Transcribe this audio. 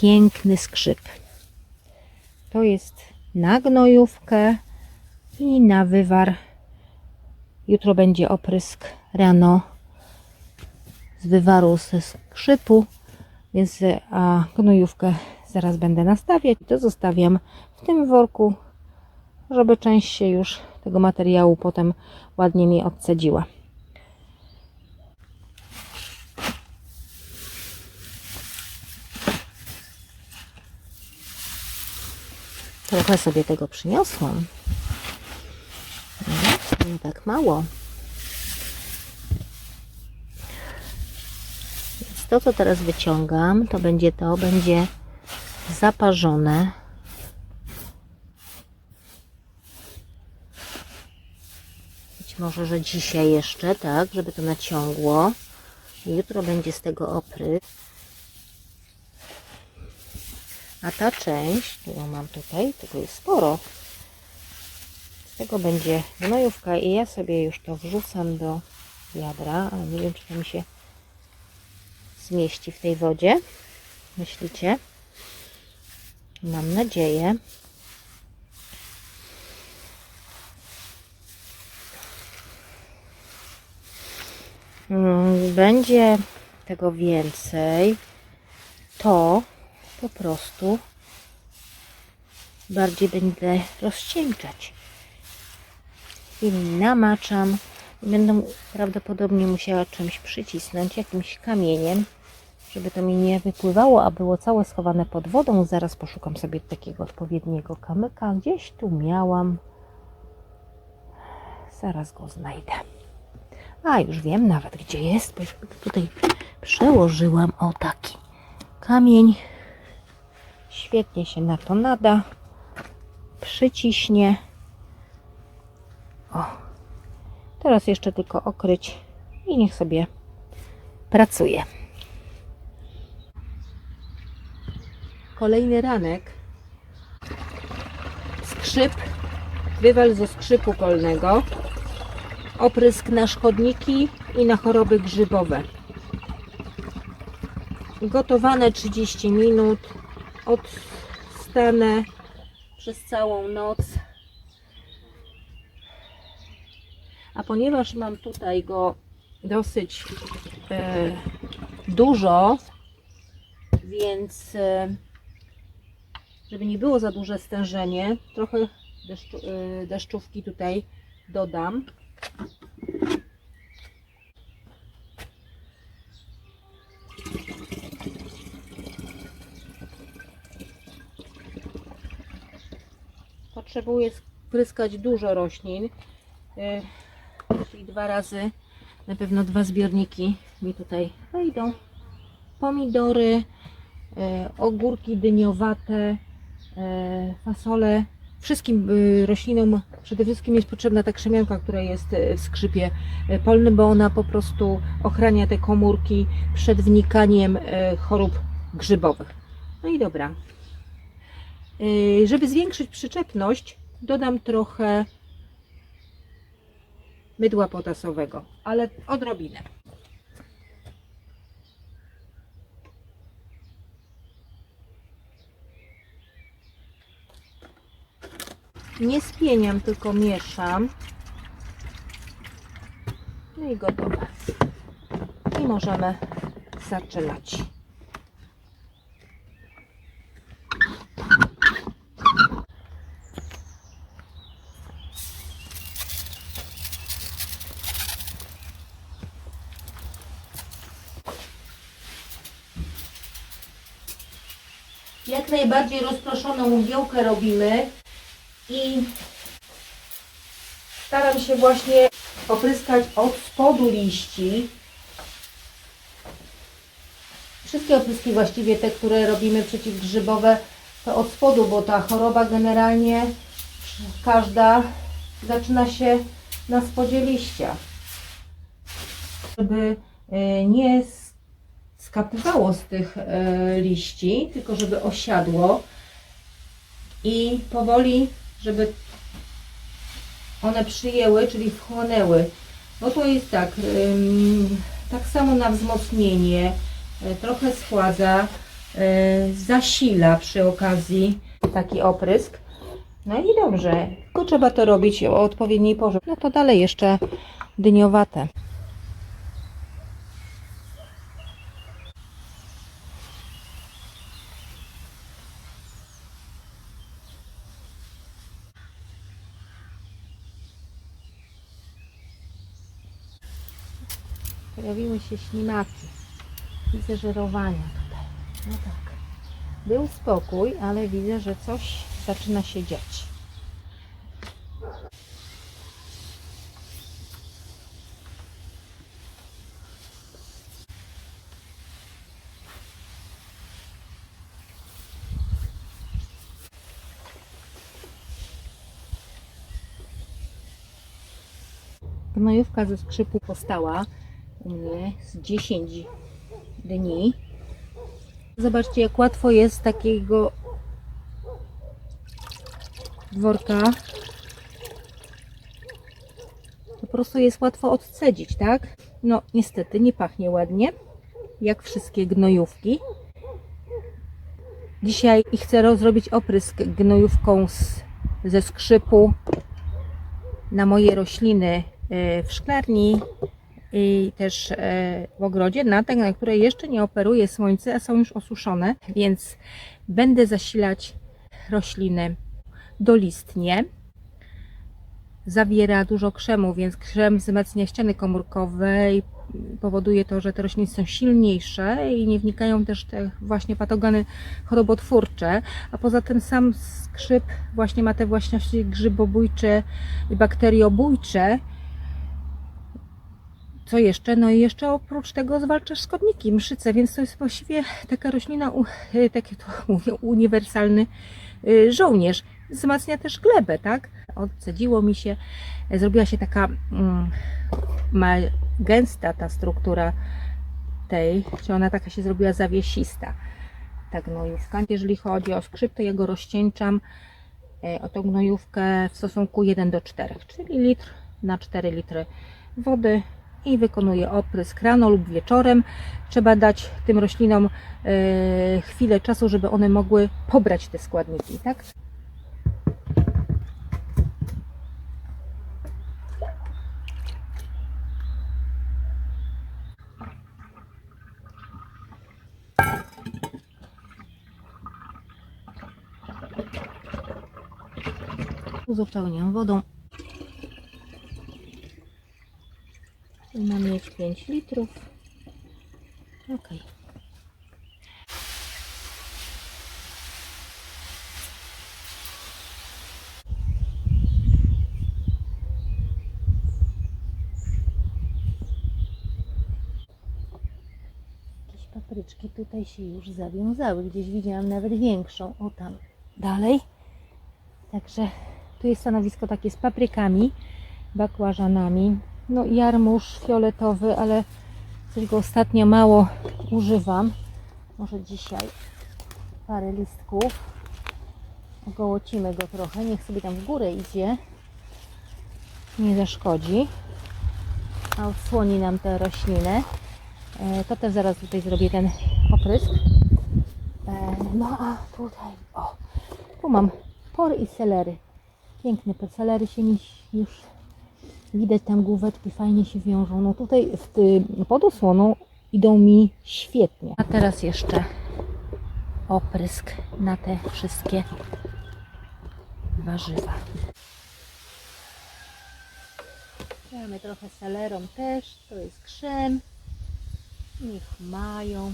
piękny skrzyp. To jest na gnojówkę i na wywar. Jutro będzie oprysk rano z wywaru ze skrzypu, więc a gnojówkę zaraz będę nastawiać. To zostawiam w tym worku, żeby część się już tego materiału potem ładnie mi odcedziła. Trochę sobie tego przyniosłam. No, Nie tak mało. Więc to, co teraz wyciągam, to będzie to, będzie zaparzone. Być może, że dzisiaj jeszcze, tak, żeby to naciągło. Jutro będzie z tego oprysk. A ta część, którą mam tutaj, tego jest sporo. Z tego będzie gnojówka i ja sobie już to wrzucam do wiadra, ale nie wiem, czy to mi się zmieści w tej wodzie. Myślicie? Mam nadzieję. Mm, Będzie tego więcej. To po prostu bardziej będę rozcieńczać. I namaczam. Będę prawdopodobnie musiała czymś przycisnąć, jakimś kamieniem, żeby to mi nie wypływało, a było całe schowane pod wodą. Zaraz poszukam sobie takiego odpowiedniego kamyka. Gdzieś tu miałam. Zaraz go znajdę. A, już wiem nawet gdzie jest, bo tutaj przełożyłam o taki kamień. Świetnie się na to nada. Przyciśnie. O. Teraz jeszcze tylko okryć i niech sobie pracuje. Kolejny ranek. Skrzyp. Wywal ze skrzypu kolnego. Oprysk na szkodniki i na choroby grzybowe. Gotowane 30 minut odstanę przez całą noc. A ponieważ mam tutaj go dosyć e, dużo, więc e, żeby nie było za duże stężenie, trochę deszczu, e, deszczówki tutaj dodam. Potrzebuję spryskać dużo roślin, e, czyli dwa razy, na pewno dwa zbiorniki mi tutaj wejdą. Pomidory, e, ogórki dyniowate, e, fasole. Wszystkim y, roślinom przede wszystkim jest potrzebna ta krzemianka, która jest w skrzypie polnym, bo ona po prostu ochrania te komórki przed wnikaniem chorób grzybowych. No i dobra. E, Żeby zwiększyć przyczepność, dodam trochę mydła potasowego, ale odrobinę. Nie spieniam, tylko mieszam. No i gotowe. I możemy zaczynać. Jak najbardziej rozproszoną mgiełkę robimy i staram się właśnie opryskać od spodu liści. Wszystkie opryski właściwie te, które robimy przeciwgrzybowe, to od spodu, bo ta choroba generalnie każda zaczyna się na spodzie liścia. Żeby e, nie skapywało z tych e, liści, tylko żeby osiadło i powoli, żeby one przyjęły, czyli wchłonęły. Bo to jest tak, tak samo na wzmocnienie, y, trochę schładza, e, zasila przy okazji taki oprysk. No i dobrze, tylko trzeba to robić o odpowiedniej porze. No to dalej jeszcze dyniowate. Się ślimaki. Widzę żerowania tutaj. No tak. Był spokój, ale widzę, że coś zaczyna się dziać. Gnojówka ze skrzypu postała z 10 dni. Zobaczcie, jak łatwo jest takiego worka. Po prostu jest łatwo odcedzić, tak? No, niestety nie pachnie ładnie, jak wszystkie gnojówki. Dzisiaj chcę zrobić oprysk gnojówką z, ze skrzypu na moje rośliny y, w szklarni i też e, w ogrodzie, na te, na które jeszcze nie operuje słońce, a są już osuszone, więc będę zasilać rośliny dolistnie. Zawiera dużo krzemu, więc krzem wzmacnia ściany komórkowe i powoduje to, że te rośliny są silniejsze i nie wnikają też te właśnie patogeny chorobotwórcze, a poza tym sam skrzyp właśnie ma te właściwości grzybobójcze i bakteriobójcze, co jeszcze? No i jeszcze oprócz tego zwalcza szkodniki, mszyce, więc to jest właściwie taka roślina, u- y, tak jak to mówią, uniwersalny y, żołnierz. Wzmacnia też glebę, tak? Odcedziło mi się, e, zrobiła się taka mm, gęsta ta struktura tej, czy ona taka się zrobiła zawiesista, ta gnojówka. Jeżeli chodzi o skrzyp, to ja go rozcieńczam e, o tą gnojówkę w stosunku 1 do 4, czyli litr na 4 litry wody i wykonuję oprysk rano lub wieczorem. Trzeba dać tym roślinom e, chwilę czasu, żeby one mogły pobrać te składniki, tak? Uzupełniam wodą. Mam mieć 5 litrów. Ok. Jakieś papryczki tutaj się już zawiązały. Gdzieś widziałam nawet większą. O tam dalej. Także tu jest stanowisko takie z paprykami, bakłażanami. No jarmuż fioletowy, ale coś go ostatnio mało używam. Może dzisiaj parę listków. Ogołocimy go trochę. Niech sobie tam w górę idzie. Nie zaszkodzi. A odsłoni nam tę roślinę. E, To też zaraz tutaj zrobię ten oprysk. E, No a tutaj, o, tu mam pory i selery. Piękne te selery się już widać tam główeczki fajnie się wiążą. No tutaj pod osłoną idą mi świetnie. A teraz jeszcze oprysk na te wszystkie warzywa. Mamy trochę selerą też, to jest krzem. Niech mają.